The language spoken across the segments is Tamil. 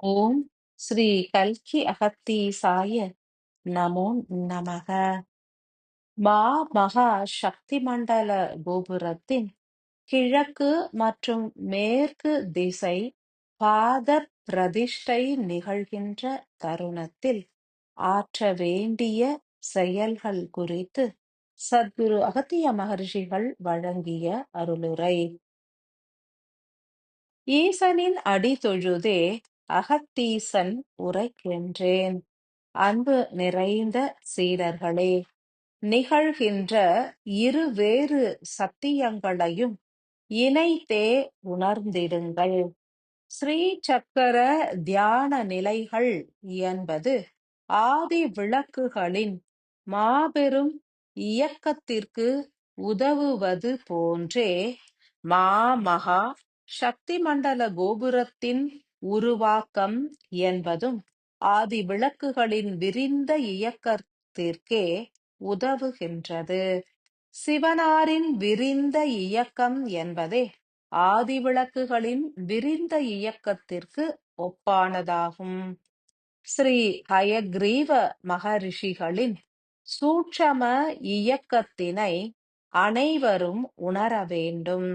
ஓம் ஸ்ரீ கல்கி அகத்தீசாய நமோ நமக. மா மகா சக்தி மண்டல கோபுரத்தின் கிழக்கு மற்றும் மேற்கு திசை பாத பிரதிஷ்டை நிகழ்கின்ற தருணத்தில் ஆற்ற வேண்டிய செயல்கள் குறித்து சத்குரு அகத்திய மகர்ஷிகள் வழங்கிய அருளுரை. ஈசனின் அடி தொழுதே அகத்தீசன் உரைக்கின்றேன். அன்பு நிறைந்த சீடர்களே நிகழ்கின்ற இருவேறு சத்தியங்களையும் இணைத்தே உணர்ந்திடுங்கள். ஸ்ரீ சக்கர தியான நிலைகள் என்பது ஆதி விளக்குகளின் மாபெரும் இயக்கத்திற்கு உதவுவது போன்றே மாமகா சக்தி மண்டல கோபுரத்தின் உருவாக்கம் என்பதும் ஆதி விளக்குகளின் விரிந்த இயக்கத்திற்கே உதவுகின்றது. சிவனாரின் விரிந்த இயக்கம் என்பதே ஆதிவிளக்குகளின் விரிந்த இயக்கத்திற்கு ஒப்பானதாகும். ஸ்ரீ ஹயக்ரீவ மகரிஷிகளின் சூட்சம இயக்கத்தினை அனைவரும் உணர வேண்டும்.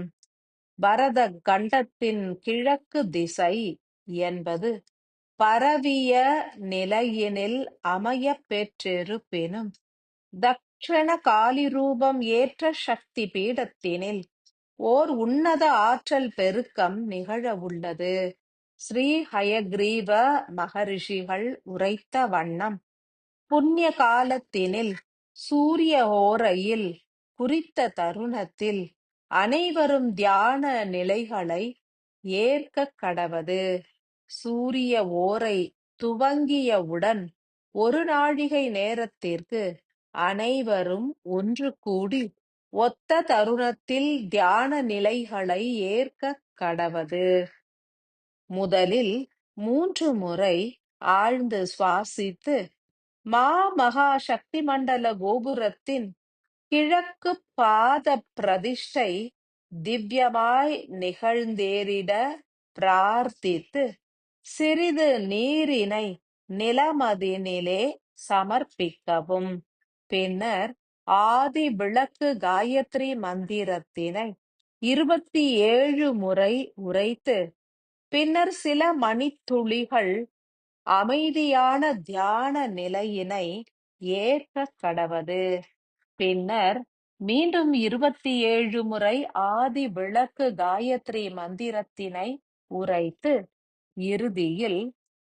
பரத கண்டத்தின் கிழக்கு திசை என்பது பரவிய நிலையினில் அமையப் பெற்றிருப்பினும் தக்ஷண காலிரூபம் ஏற்ற சக்தி பீடத்தினில் ஓர் உன்னத ஆற்றல் பெருக்கம் நிகழவுள்ளது ஸ்ரீ ஹயக்ரீவ மகரிஷிகள் உரைத்த வண்ணம். புண்ணிய காலத்தினில் சூரிய ஓரையில் குறித்த தருணத்தில் அனைவரும் தியான நிலைகளை ஏற்க கடவது. சூரிய ஓரை துவங்கியவுடன் ஒரு நாழிகை நேரத்திற்கு அனைவரும் ஒன்று கூடி ஒத்த தருணத்தில் தியான நிலைகளை ஏற்க கடவது. முதலில் மூன்று முறை ஆழ்ந்து சுவாசித்து மா மகா சக்தி மண்டல கோபுரத்தின் கிழக்கு பாத பிரதிஷ்டை திவ்யமாய் நிகழ்ந்தேறிட பிரார்த்தித்து சிறிது நீரினை நிலமதினிலே சமர்ப்பிக்கவும். பின்னர் ஆதி விளக்கு காயத்ரி மந்திரத்தினை இருபத்தி ஏழு முறை உரைத்து பின்னர் சில மணித்துளிகள் அமைதியான தியான நிலையினை ஏற்க கடவது. பின்னர் மீண்டும் இருபத்தி ஏழு முறை ஆதி விளக்கு காயத்ரி மந்திரத்தினை உரைத்து இறுதியில்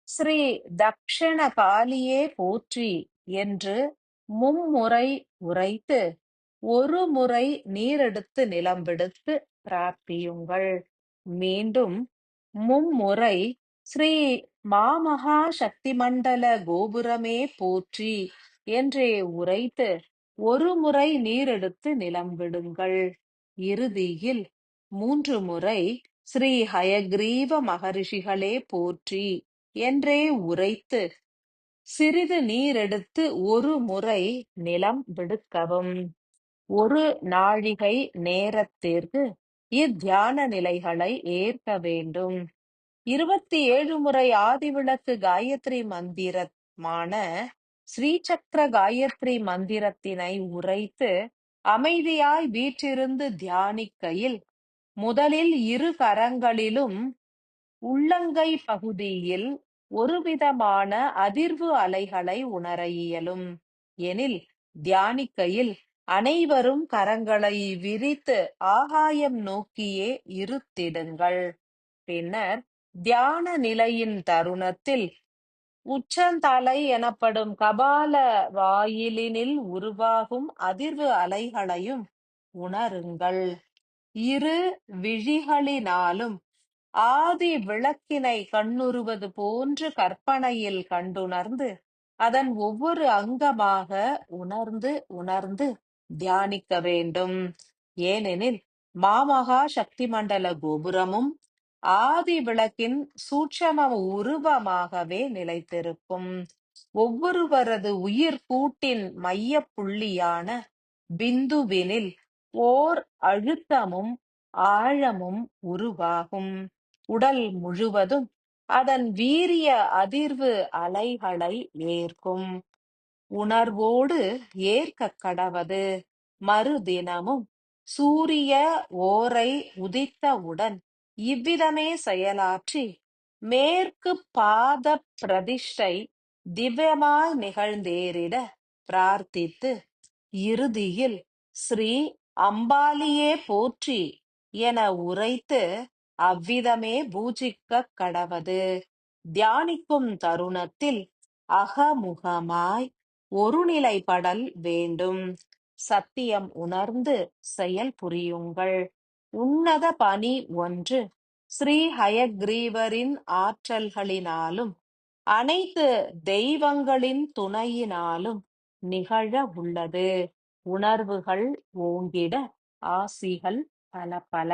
ஸ்ரீ தக்ஷணகாலியே போற்றி என்று மும்முறை உரைத்து ஒரு முறை நீரெடுத்து நிலம்பெடுத்து பிரார்த்தியுங்கள். மீண்டும் மும்முறை ஸ்ரீ மாமகா சக்தி மண்டல கோபுரமே போற்றி என்றே உரைத்து ஒரு முறை நீரெடுத்து நிலம்பிடுங்கள் இறுதியில் மூன்று முறை ஸ்ரீ ஹயக்ரீவ மகரிஷிகளே போற்றி என்றே உரைத்து சிறிது நீரெடுத்து ஒரு முறை நிலம் விடுக்கவும். ஒரு நாழிகை நேரத்திற்கு இத்தியான நிலைகளை ஏற்க வேண்டும். இருபத்தி ஏழு முறை ஆதிவிளக்கு காயத்ரி மந்திரமான ஸ்ரீசக்கர காயத்ரி மந்திரத்தினை உரைத்து அமைதியாய் வீற்றிருந்து தியானிக்கையில் முதலில் இரு கரங்களிலும் உள்ளங்கை பகுதியில் ஒருவிதமான அதிர்வு அலைகளை உணர இயலும். எனில் தியானிக்கையில் அனைவரும் கரங்களை விரித்து ஆகாயம் நோக்கியே இருத்திடுங்கள். பின்னர் தியான நிலையின் தருணத்தில் உச்சந்தலை எனப்படும் கபால வாயிலினில் உருவாகும் அதிர்வு அலைகளையும் உணருங்கள். இரு விழிகளினாலும் ஆதி விளக்கினை கண்ணுறுவது போன்று கற்பனையில் கண்டுணர்ந்து அதன் ஒவ்வொரு அங்கமாக உணர்ந்து உணர்ந்து தியானிக்க வேண்டும். ஏனெனில் மாமகா சக்தி மண்டல கோபுரமும் ஆதி விளக்கின் சூட்சம உருவமாகவே நிலைத்திருக்கும். ஒவ்வொருவரது உயிர் கூட்டின் மைய புள்ளியான பிந்துவினில் ஓர் அழுத்தமும் ஆழமும் உருவாகும். உடல் முழுவதும் அதன் வீரிய அதிர்வு அலைகளை ஏற்கும். உணர்வோடு ஏற்க கடவது. மறுதினமும் சூரிய ஓரை உதித்தவுடன் இவ்விதமே செயலாற்றி மேற்கு பாத பிரதிஷ்டை திவ்யமாய் நிகழ்ந்தேறிட பிரார்த்தித்து இறுதியில் ஸ்ரீ அம்பாலியே போற்றி என உரைத்து அவ்விதமே பூஜிக்க கடவது. தியானிக்கும் தருணத்தில் அகமுகமாய் ஒருநிலைப்படல் வேண்டும். சத்தியம் உணர்ந்து செயல் புரியுங்கள். உன்னத பணி ஒன்று ஸ்ரீ ஹயக்ரீவரின் ஆற்றல்களினாலும் அனைத்து தெய்வங்களின் துணையினாலும் நிகழ உள்ளது. உணர்வுகள் ஓங்கிட ஆசிகள் பல பல